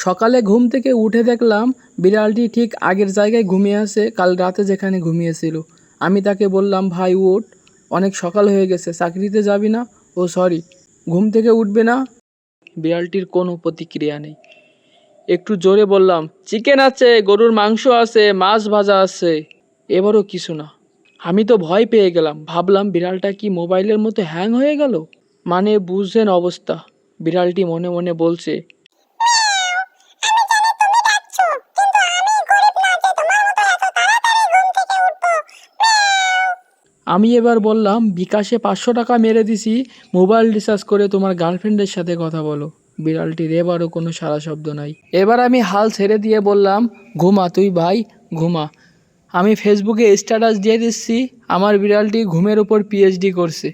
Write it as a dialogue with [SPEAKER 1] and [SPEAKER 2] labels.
[SPEAKER 1] সকালে ঘুম থেকে উঠে দেখলাম বিড়ালটি ঠিক আগের জায়গায় ঘুমিয়ে আছে, কাল রাতে যেখানে ঘুমিয়েছিল। আমি তাকে বললাম, ভাই, উঠ। অনেক সকাল হয়ে গেছে, চাকরিতে যাবি না? ও সরি ঘুম থেকে উঠবে না? বিড়ালটির কোনো প্রতিক্রিয়া নেই। একটু জোরে বললাম, চিকেন আছে, গরুর মাংস আছে, মাছ ভাজা আছে। এবারও কিছু না। আমি তো ভয় পেয়ে গেলাম, ভাবলাম বিড়ালটা কি মোবাইলের মতো হ্যাং হয়ে গেল? মানে বুঝছেন অবস্থা। বিড়ালটি মনে মনে বলছে আমি এবার বললাম, বিকাশে পাঁচশো টাকা মেরে দিছি, মোবাইল রিচার্জ করে তোমার গার্লফ্রেন্ডের সাথে কথা বলো। বিড়ালটির এবারও কোনো সারা শব্দ নাই। এবার আমি হাল ছেড়ে দিয়ে বললাম, ঘুমা তুই ভাই, ঘুমা। আমি ফেসবুকে স্ট্যাটাস দিয়ে দিচ্ছি, আমার বিড়ালটি ঘুমের উপর পিএইচডি করছে।